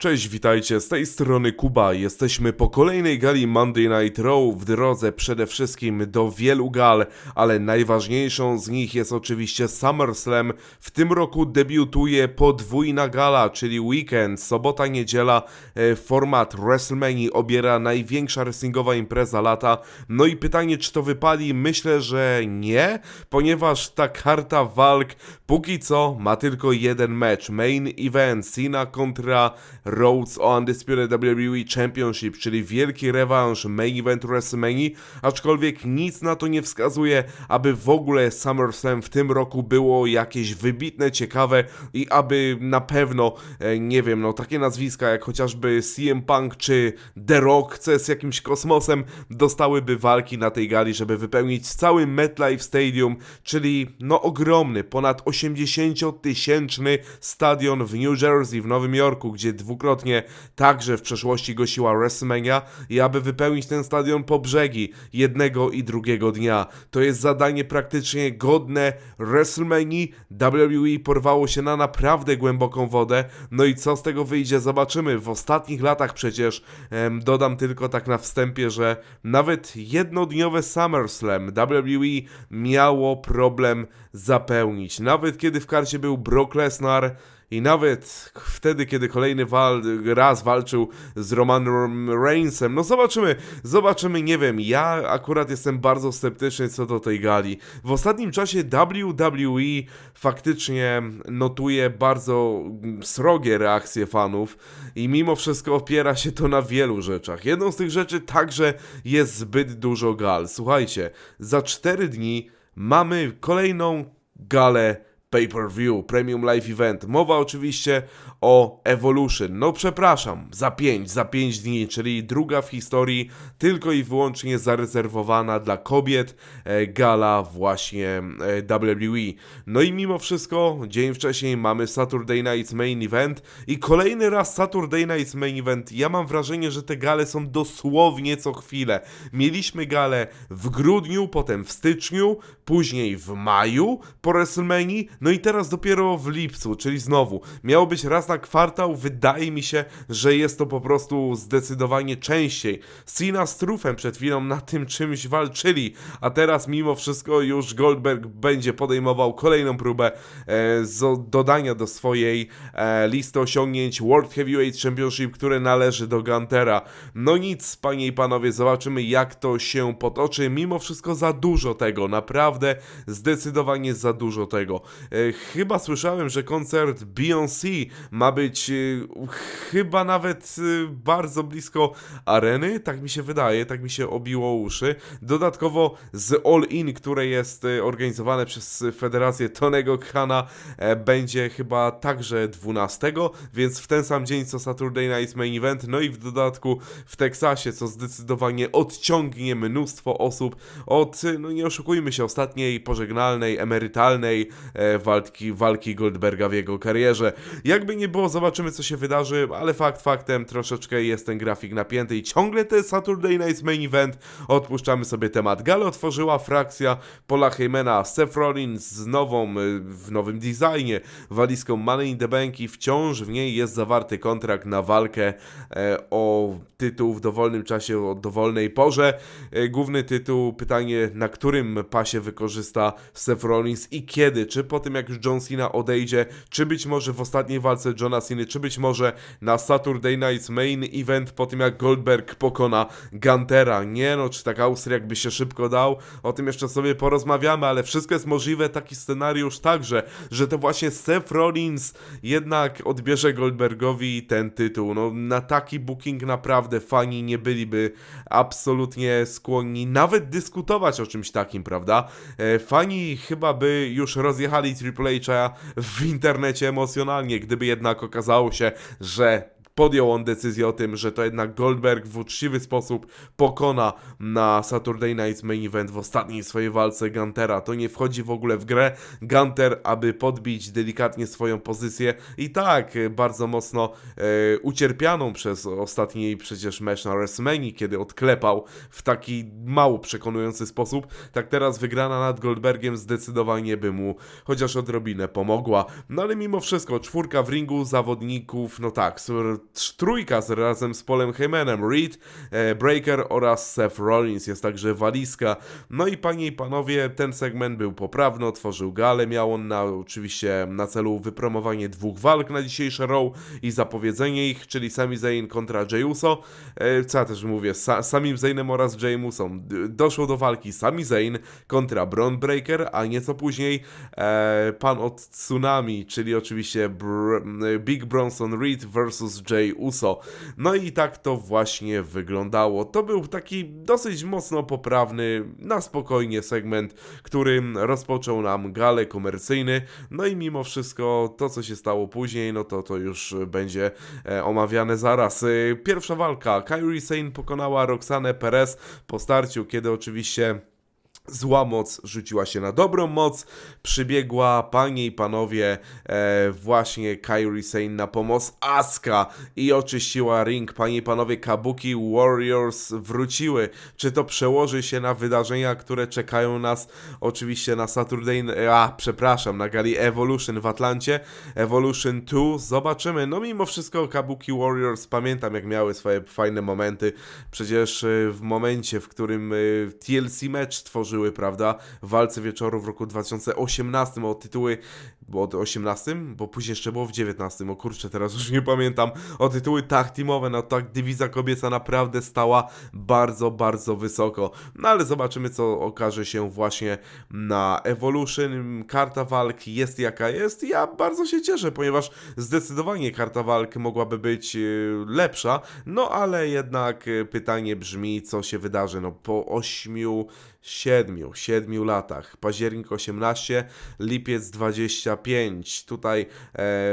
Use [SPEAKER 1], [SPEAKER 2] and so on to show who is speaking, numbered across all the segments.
[SPEAKER 1] Cześć, witajcie, z tej strony Kuba. Jesteśmy po kolejnej gali Monday Night Raw w drodze przede wszystkim do wielu gal, ale najważniejszą z nich jest oczywiście SummerSlam. W tym roku debiutuje podwójna gala, czyli weekend, sobota, niedziela. E, Format WrestleMania obiera największa wrestlingowa impreza lata. No i pytanie, czy to wypali? Myślę, że nie, ponieważ ta karta walk póki co ma tylko jeden mecz. Main event Cena kontra Rhodes o Undisputed WWE Championship, czyli wielki rewanż main event WrestleMania, aczkolwiek nic na to nie wskazuje, aby w ogóle SummerSlam w tym roku było jakieś wybitne, ciekawe i aby na pewno, e, nie wiem, no takie nazwiska jak chociażby CM Punk czy The Rock, co jest jakimś kosmosem, dostałyby walki na tej gali, żeby wypełnić cały MetLife Stadium, czyli no ogromny, ponad 80-tysięczny stadion w New Jersey, w Nowym Jorku, gdzie dwukrotnie także w przeszłości gościła WrestleMania i aby wypełnić ten stadion po brzegi jednego i drugiego dnia. To jest zadanie praktycznie godne WrestleMania. WWE porwało się na naprawdę głęboką wodę. No i co z tego wyjdzie, zobaczymy. W ostatnich latach przecież em, dodam tylko tak na wstępie, że nawet jednodniowe SummerSlam WWE miało problem zapełnić. Nawet kiedy w karcie był Brock Lesnar, i nawet wtedy, kiedy kolejny wal, raz walczył z Romanem Reignsem, no zobaczymy, zobaczymy, nie wiem, ja akurat jestem bardzo sceptyczny co do tej gali. W ostatnim czasie WWE faktycznie notuje bardzo srogie reakcje fanów i mimo wszystko opiera się to na wielu rzeczach. Jedną z tych rzeczy także jest zbyt dużo gal. Słuchajcie, za 4 dni mamy kolejną galę pay-per-view, premium live event. Mowa oczywiście o Evolution. No przepraszam, za 5, za 5 dni, czyli druga w historii, tylko i wyłącznie zarezerwowana dla kobiet e, gala właśnie e, WWE. No i mimo wszystko, dzień wcześniej mamy Saturday Night's Main Event i kolejny raz Saturday Night's Main Event. Ja mam wrażenie, że te gale są dosłownie co chwilę. Mieliśmy galę w grudniu, potem w styczniu, później w maju po WrestleMania, no i teraz dopiero w lipcu, czyli znowu. Miało być raz na kwartał, wydaje mi się, że jest to po prostu zdecydowanie częściej. Cena z Trufem przed chwilą na tym czymś walczyli, a teraz mimo wszystko już Goldberg będzie podejmował kolejną próbę e, dodania do swojej e, listy osiągnięć World Heavyweight Championship, które należy do Guntera. No nic, panie i panowie, zobaczymy jak to się potoczy. Mimo wszystko za dużo tego, naprawdę zdecydowanie za dużo tego. E, chyba słyszałem, że koncert Beyoncé ma być e, chyba nawet e, bardzo blisko areny, tak mi się wydaje, tak mi się obiło uszy. Dodatkowo z All In, które jest organizowane przez Federację Tonego Khana, będzie chyba także 12, więc w ten sam dzień co Saturday Night Main Event, no i w dodatku w Teksasie, co zdecydowanie odciągnie mnóstwo osób od, no nie oszukujmy się, ostatniej pożegnalnej, emerytalnej walki, walki Goldberga w jego karierze. Jakby nie było, zobaczymy co się wydarzy, ale fakt faktem troszeczkę jest ten grafik napięty i ciągle te Saturday Night's Main Event odpuszczamy sobie temat. Galę otworzyła frakcja Paula Heymana, Seth Rollins z nową, y, w nowym designie, walizką Money in the Bank i wciąż w niej jest zawarty kontrakt na walkę e, o tytuł w dowolnym czasie, o dowolnej porze. E, Główny tytuł, pytanie na którym pasie wykorzysta Seth Rollins i kiedy, czy po tym jak już John Cena odejdzie, czy być może w ostatniej walce Johna Cena, czy być może na Saturday Night's Main Event po tym jak Goldberg pokona Guntera. Nie no, czy tak Austriak by się szybko dał, o tym jeszcze sobie porozmawiamy, ale wszystko jest możliwe, taki scenariusz także, że to właśnie Seth Rollins jednak odbierze Goldbergowi ten tytuł. No na taki booking naprawdę fani nie byliby absolutnie skłonni nawet dyskutować o czymś takim, prawda? E, Fani chyba by już rozjechali Triple H'a w internecie emocjonalnie, gdyby jednak okazało się, że podjął on decyzję o tym, że to jednak Goldberg w uczciwy sposób pokona na Saturday Night's Main Event w ostatniej swojej walce Guntera. To nie wchodzi w ogóle w grę. Gunter, aby podbić delikatnie swoją pozycję i tak bardzo mocno e, ucierpianą przez ostatni przecież mecz na WrestleMania, kiedy odklepał w taki mało przekonujący sposób, tak teraz wygrana nad Goldbergiem zdecydowanie by mu chociaż odrobinę pomogła. No ale mimo wszystko, czwórka w ringu zawodników, no tak, trójka z, razem z Polem Heymanem, Reed, e, Breaker oraz Seth Rollins, jest także walizka. No i panie i panowie, ten segment był poprawny, otworzył galę, miał on na, oczywiście na celu wypromowanie dwóch walk na dzisiejsze Raw i zapowiedzenie ich, czyli Sami Zayn kontra Jey Uso, e, co ja też mówię, sa, Samim Zaynem oraz Jey Uso. Doszło do walki Sami Zayn kontra Braun Breaker, a nieco później e, pan od Tsunami, czyli oczywiście Br- Big Bronson Reed versus Jey Uso. No i tak to właśnie wyglądało. To był taki dosyć mocno poprawny, na spokojnie segment, który rozpoczął nam galę komercyjny. No i mimo wszystko to, co się stało później, no to to już będzie e, omawiane zaraz. E, Pierwsza walka. Kairi Sane pokonała Roxanę Perez po starciu, kiedy oczywiście Zła moc rzuciła się na dobrą moc, przybiegła, panie i panowie, e, właśnie Kairi Sane na pomoc Asuka i oczyściła ring. Panie i panowie, Kabuki Warriors wróciły. Czy to przełoży się na wydarzenia, które czekają nas oczywiście na Saturday, a przepraszam, na gali Evolution w Atlancie, Evolution 2, zobaczymy. No mimo wszystko Kabuki Warriors, pamiętam jak miały swoje fajne momenty, przecież e, w momencie, w którym e, TLC Match prawda, w walce wieczoru w roku 2018 o tytuły, bo od 18, bo później jeszcze było w 19, o kurczę, teraz już nie pamiętam, o tytuły tag teamowe, no tak dywizja kobieca naprawdę stała bardzo, bardzo wysoko. No ale zobaczymy, co okaże się właśnie na Evolution. Karta walk jest jaka jest. Ja bardzo się cieszę, ponieważ zdecydowanie karta walk mogłaby być e, lepsza, no ale jednak e, pytanie brzmi, co się wydarzy. No po 8, 7, 7 latach, październik 18, lipiec 25. Tutaj e,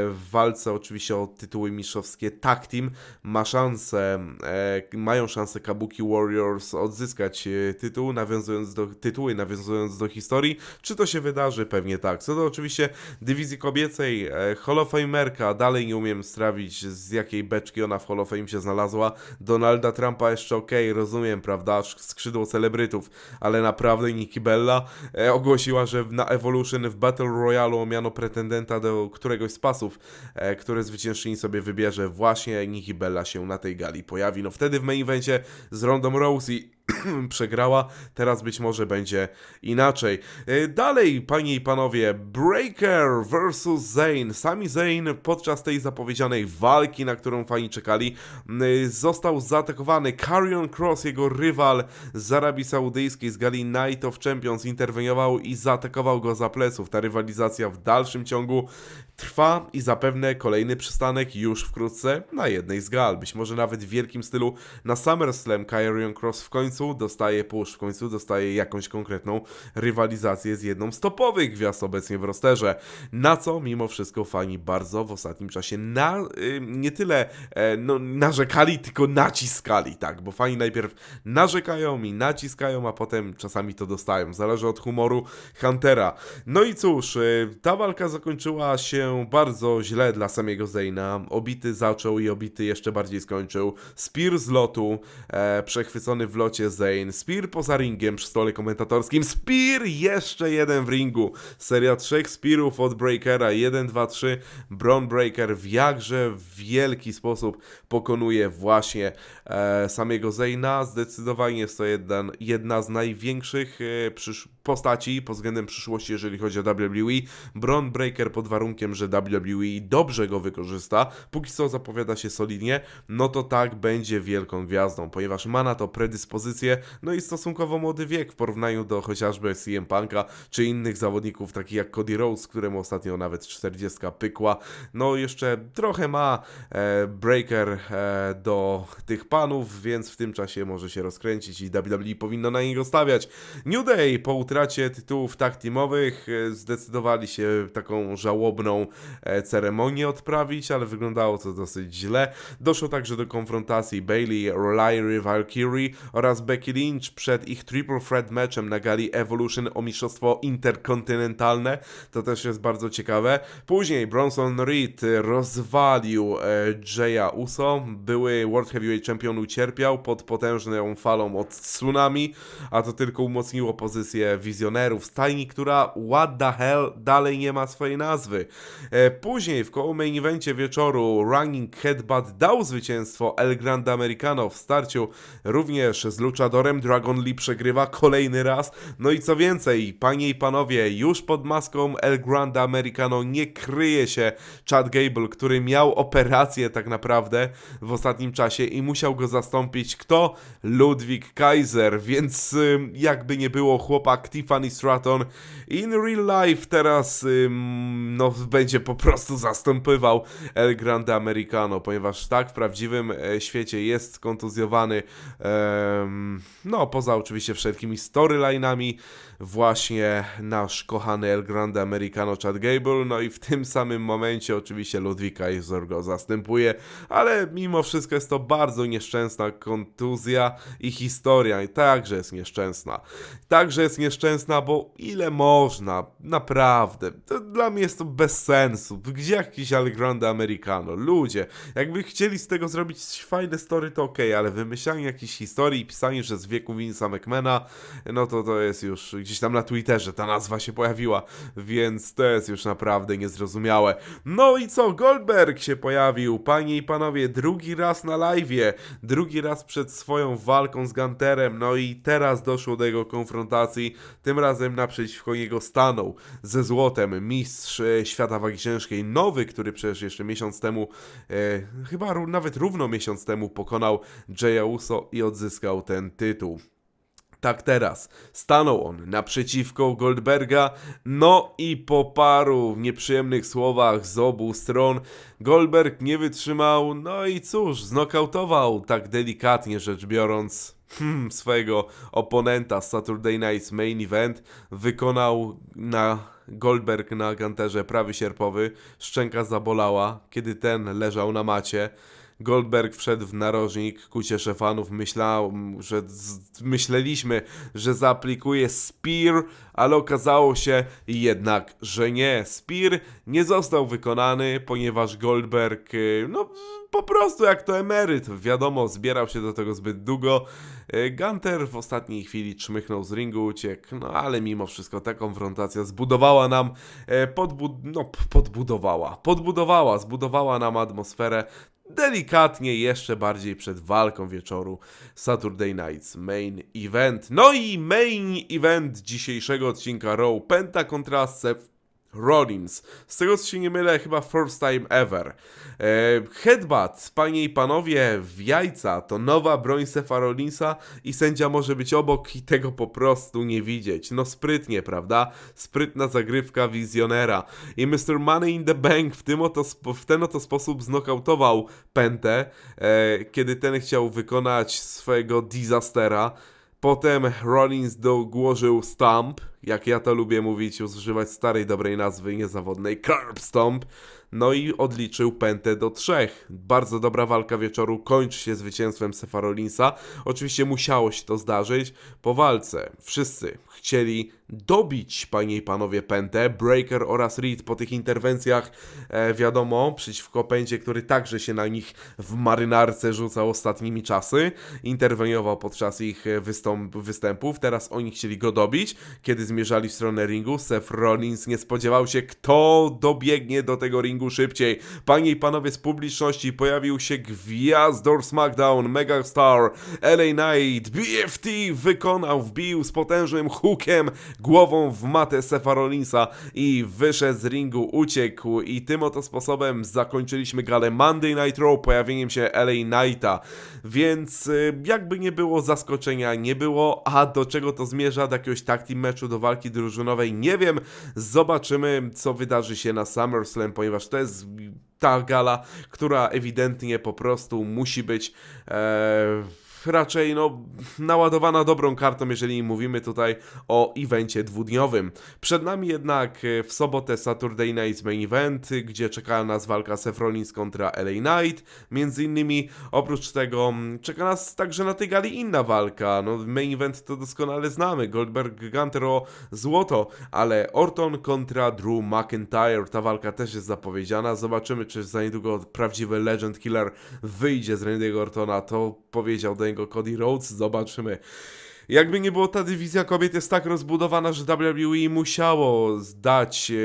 [SPEAKER 1] w walce oczywiście o tytuły mistrzowskie tag team ma szansę, e, mają szansę Kabuki Warriors odzyskać e, tytuł, nawiązując do tytuły, nawiązując do historii. Czy to się wydarzy? Pewnie tak. Co do oczywiście dywizji kobiecej, Hall of Famerka, dalej nie umiem strawić z jakiej beczki ona w Hall of Fame się znalazła. Donalda Trumpa jeszcze okej, rozumiem, prawda, skrzydło celebrytów, ale naprawdę Nikki Bella ogłosiła, że na Evolution w Battle Royale miano pretendenta do któregoś z pasów, e, które zwyciężczyni sobie wybierze. Właśnie Nikki Bella się na tej gali pojawi. No wtedy w main evencie z Rondą Rousey przegrała, teraz być może będzie inaczej. E, Dalej, panie i panowie, Breaker vs Zayn. Sami Zayn podczas tej zapowiedzianej walki, na którą fani czekali, m, został zaatakowany. Carrion Cross, jego rywal z Arabii Saudyjskiej, z gali Night of Champions, interweniował i zaatakował go za pleców. Ta rywalizacja w dalszym ciągu trwa i zapewne kolejny przystanek już wkrótce na jednej z gal. Być może nawet w wielkim stylu na SummerSlam Carrion Cross w końcu dostaje push, w końcu dostaje jakąś konkretną rywalizację z jedną z topowych gwiazd obecnie w rosterze. Na co mimo wszystko fani bardzo w ostatnim czasie na, nie tyle e, no, narzekali, tylko naciskali, tak, bo fani najpierw narzekają i naciskają, a potem czasami to dostają. Zależy od humoru Huntera. No i cóż, y, ta walka zakończyła się bardzo źle dla samego Zayna. Obity zaczął i obity jeszcze bardziej skończył. Spear z lotu, e, przechwycony w locie Zayn. Spear poza ringiem przy stole komentatorskim. Spear jeszcze jeden w ringu. Seria trzech Spearów od Breakera. 1, 2, 3. Braun Breaker w jakże wielki sposób pokonuje właśnie e, samego Zayna. Zdecydowanie jest to jedna, jedna z największych e, przysz- postaci pod względem przyszłości, jeżeli chodzi o WWE. Braun Breaker pod warunkiem, że WWE dobrze go wykorzysta, póki co zapowiada się solidnie, no to tak będzie wielką gwiazdą, ponieważ ma na to predyspozycję, no i stosunkowo młody wiek w porównaniu do chociażby CM Punka, czy innych zawodników, takich jak Cody Rhodes, któremu ostatnio nawet 40 pykła. No jeszcze trochę ma e, Breaker e, do tych panów, więc w tym czasie może się rozkręcić i WWE powinno na niego stawiać. New Day po utracie tytułów tag teamowych e, zdecydowali się taką żałobną e, ceremonię odprawić, ale wyglądało to dosyć źle. Doszło także do konfrontacji Bailey, Lyry, Valkyrie oraz Becky Lynch przed ich triple threat matchem na gali Evolution o mistrzostwo interkontynentalne. To też jest bardzo ciekawe. Później Bronson Reed rozwalił e, Jaya Uso. Były World Heavyweight Champion ucierpiał pod potężną falą od tsunami, a to tylko umocniło pozycję wizjonerów, stajni, która what the hell dalej nie ma swojej nazwy. E, później w koło main evencie wieczoru Running Headbutt dał zwycięstwo El Grande Americano w starciu również z Luchadorem. Dragon Lee przegrywa kolejny raz. No i co więcej, panie i panowie, już pod maską El Grande Americano nie kryje się Chad Gable, który miał operację tak naprawdę w ostatnim czasie i musiał go zastąpić kto? Ludwik Kaiser, więc ym, jakby nie było chłopak Tiffany Stratton in real life teraz ym, no będzie po prostu zastępował El Grande Americano, ponieważ tak w prawdziwym e, świecie jest skontuzjowany em, no poza oczywiście wszelkimi storylinami właśnie nasz kochany El Grande Americano Chad Gable, no i w tym samym momencie oczywiście Ludwik Kaiser go zastępuje, ale mimo wszystko jest to bardzo nieszczęsna kontuzja i historia i także jest nieszczęsna. Także jest nieszczęsna, bo ile można, naprawdę, to dla mnie jest to bez sensu. Gdzie jakiś El Grande Americano? Ludzie, jakby chcieli z tego zrobić fajne story, to okej, ale wymyślanie jakiejś historii i pisanie, że z wieku Vince'a McMahona, no to to jest już gdzieś tam na Twitterze ta nazwa się pojawiła, więc to jest już naprawdę niezrozumiałe. No i co, Goldberg się pojawił, panie i panowie, drugi raz na live'ie, drugi raz przed swoją walką z Gunterem, no i teraz doszło do jego konfrontacji, tym razem naprzeciwko niego stanął ze złotem mistrz e, świata wagi ciężkiej, nowy, który przecież jeszcze miesiąc temu, e, chyba nawet równo miesiąc temu pokonał Jaya Uso i odzyskał ten tytuł. Tak teraz. Stanął on naprzeciwko Goldberga, no i po paru nieprzyjemnych słowach z obu stron Goldberg nie wytrzymał, no i cóż, znokautował tak delikatnie rzecz biorąc. Hmm, swojego oponenta z Saturday Night's Main Event, wykonał na Goldberg na ganterze prawy sierpowy, szczęka zabolała, kiedy ten leżał na macie. Goldberg wszedł w narożnik ku ciesze fanów. Myślał, że myśleliśmy, że zaaplikuje Spear, ale okazało się jednak, że nie. Spear nie został wykonany, ponieważ Goldberg, y, no po prostu jak to emeryt, wiadomo, zbierał się do tego zbyt długo. Y, Gunter w ostatniej chwili czmychnął z ringu, uciekł, no ale mimo wszystko ta konfrontacja zbudowała nam, e, podbud no, podbudowała, podbudowała, zbudowała nam atmosferę delikatnie jeszcze bardziej przed walką wieczoru Saturday Night's Main Event. No i main event dzisiejszego odcinka Raw Penta kontra Seth Rollins. Z tego co się nie mylę, chyba first time ever. E, headbutt, panie i panowie, w jajca to nowa broń Sefa Rollinsa i sędzia może być obok i tego po prostu nie widzieć. No sprytnie, prawda? Sprytna zagrywka wizjonera. I Mr. Money in the Bank w, tym oto, w ten oto sposób znokautował Pentę, e, kiedy ten chciał wykonać swojego disastera. Potem Rollins dołożył Stomp, jak ja to lubię mówić, używać starej dobrej nazwy niezawodnej, Curb Stomp. No i odliczył pętę do trzech. Bardzo dobra walka wieczoru kończy się zwycięstwem Sefa Rollinsa. Oczywiście musiało się to zdarzyć. Po walce wszyscy chcieli dobić, panie i panowie, pętę. Breaker oraz Reed po tych interwencjach, e, wiadomo, przeciwko pęcie, który także się na nich w marynarce rzucał ostatnimi czasy. Interweniował podczas ich e, wystąp, występów. Teraz oni chcieli go dobić. Kiedy zmierzali w stronę ringu, Seth Rollins nie spodziewał się, kto dobiegnie do tego ringu szybciej. Panie i panowie z publiczności pojawił się gwiazdor SmackDown, Megastar, LA Knight, BFT wykonał, wbił z potężnym hookiem głową w matę Sefa Rollinsa i wyszedł z ringu, uciekł. I tym oto sposobem zakończyliśmy galę Monday Night Raw pojawieniem się LA Knighta, więc y, jakby nie było zaskoczenia, nie było, a do czego to zmierza, do jakiegoś tag team meczu, do walki drużynowej, nie wiem, zobaczymy co wydarzy się na SummerSlam, ponieważ to jest ta gala, która ewidentnie po prostu musi być e, raczej no, naładowana dobrą kartą, jeżeli mówimy tutaj o evencie dwudniowym. Przed nami jednak e, w sobotę Saturday Night's Main Event, gdzie czeka nas walka Seth Rollins kontra LA Knight. Między innymi, oprócz tego mm, czeka nas także na tej gali inna walka. No, main event to doskonale znamy. Goldberg Gunter o złoto, ale Orton kontra Drew McIntyre. Ta walka też jest zapowiedziana. Zobaczymy, czy za niedługo prawdziwy Legend Killer wyjdzie z Randy'ego Ortona. To powiedział do niego Cody Rhodes. Zobaczymy. Jakby nie było, ta dywizja kobiet jest tak rozbudowana, że WWE musiało zdać e,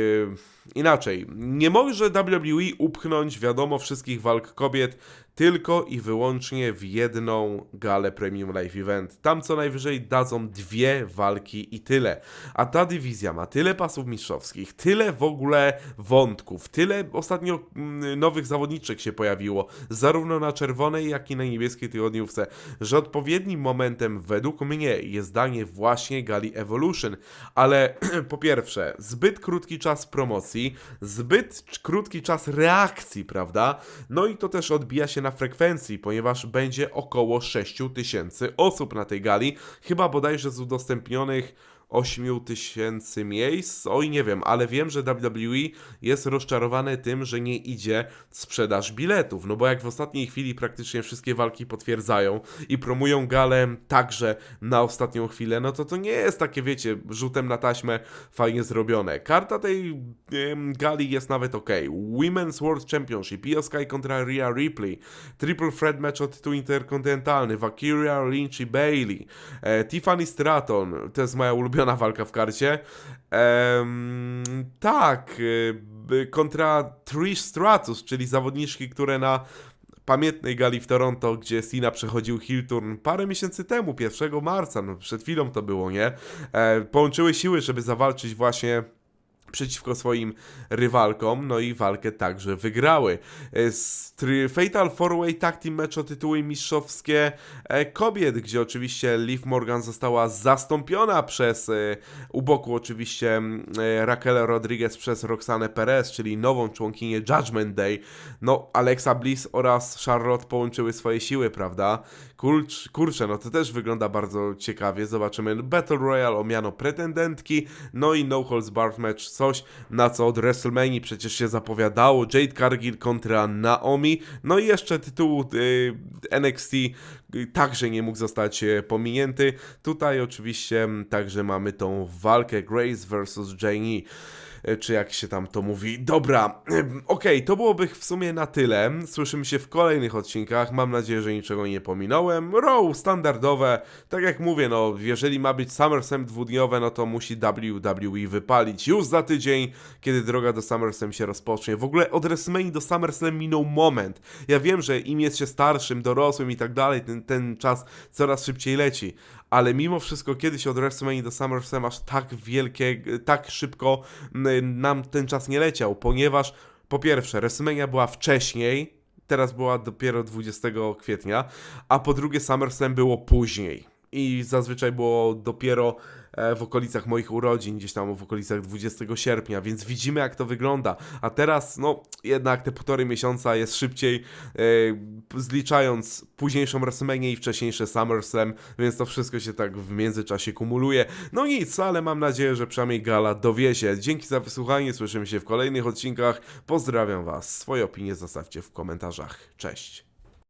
[SPEAKER 1] inaczej. Nie może WWE upchnąć, wiadomo, wszystkich walk kobiet tylko i wyłącznie w jedną galę Premium Live Event. Tam co najwyżej dadzą dwie walki i tyle. A ta dywizja ma tyle pasów mistrzowskich, tyle w ogóle wątków, tyle ostatnio mm, nowych zawodniczek się pojawiło, zarówno na czerwonej, jak i na niebieskiej tygodniówce, że odpowiednim momentem według mnie jest danie właśnie gali Evolution. Ale po pierwsze, zbyt krótki czas promocji, zbyt krótki czas reakcji, prawda? No i to też odbija się na frekwencji, ponieważ będzie około 6 tysięcy osób na tej gali. Chyba bodajże z udostępnionych 8 tysięcy miejsc. Oj, nie wiem, ale wiem, że WWE jest rozczarowane tym, że nie idzie sprzedaż biletów. No bo jak w ostatniej chwili praktycznie wszystkie walki potwierdzają i promują galę także na ostatnią chwilę, no to to nie jest takie, wiecie, rzutem na taśmę fajnie zrobione. Karta tej em, gali jest nawet ok. Women's World Championship, Io Sky kontra Rhea Ripley, Triple Threat match o tytuł interkontynentalny, Valkyria, Lynch i Bailey, e, Tiffany Stratton, to jest moja ulubiona walka w karcie. Em, tak, y, kontra Trish Stratus, czyli zawodniczki, które na pamiętnej gali w Toronto, gdzie Cena przechodził heel turn parę miesięcy temu, 1 marca, no przed chwilą to było, nie? E, połączyły siły, żeby zawalczyć właśnie przeciwko swoim rywalkom, no i walkę także wygrały. E, Fatal 4-Way Tag Team Match o tytuły mistrzowskie e, kobiet, gdzie oczywiście Liv Morgan została zastąpiona przez e, u boku oczywiście Raquel Rodriguez przez Roxanę Perez, czyli nową członkinię Judgment Day. No, Alexa Bliss oraz Charlotte połączyły swoje siły, prawda? Kurcz, kurczę, no to też wygląda bardzo ciekawie. Zobaczymy Battle Royale o miano pretendentki, no i No Holds Barred Match, coś na co od WrestleMania przecież się zapowiadało. Jade Cargill kontra Naomi, no i jeszcze tytuł y, NXT także nie mógł zostać e, pominięty. Tutaj oczywiście także mamy tą walkę Grace versus Jamie e, czy jak się tam to mówi. Dobra, okej, to byłoby w sumie na tyle. Słyszymy się w kolejnych odcinkach. Mam nadzieję, że niczego nie pominąłem. Row, standardowe. Tak jak mówię, no, jeżeli ma być SummerSlam dwudniowe, no to musi WWE wypalić już za tydzień, kiedy droga do SummerSlam się rozpocznie. W ogóle od WrestleMania do SummerSlam minął moment. Ja wiem, że im jest się starszym, dorosłym i tak dalej, ten, czas coraz szybciej leci. Ale mimo wszystko kiedyś od WrestleMania do SummerSlam aż tak wielkie, tak szybko nam ten czas nie leciał, ponieważ po pierwsze WrestleMania była wcześniej, teraz była dopiero 20 kwietnia, a po drugie SummerSlam było później. I zazwyczaj było dopiero w okolicach moich urodzin, gdzieś tam w okolicach 20 sierpnia, więc widzimy jak to wygląda. A teraz, no, jednak te półtorej miesiąca jest szybciej, e, zliczając późniejszą WrestleMania i wcześniejsze SummerSlam, więc to wszystko się tak w międzyczasie kumuluje. No nic, ale mam nadzieję, że przynajmniej gala dowiezie. Dzięki za wysłuchanie, słyszymy się w kolejnych odcinkach. Pozdrawiam Was. Swoje opinie zostawcie w komentarzach. Cześć.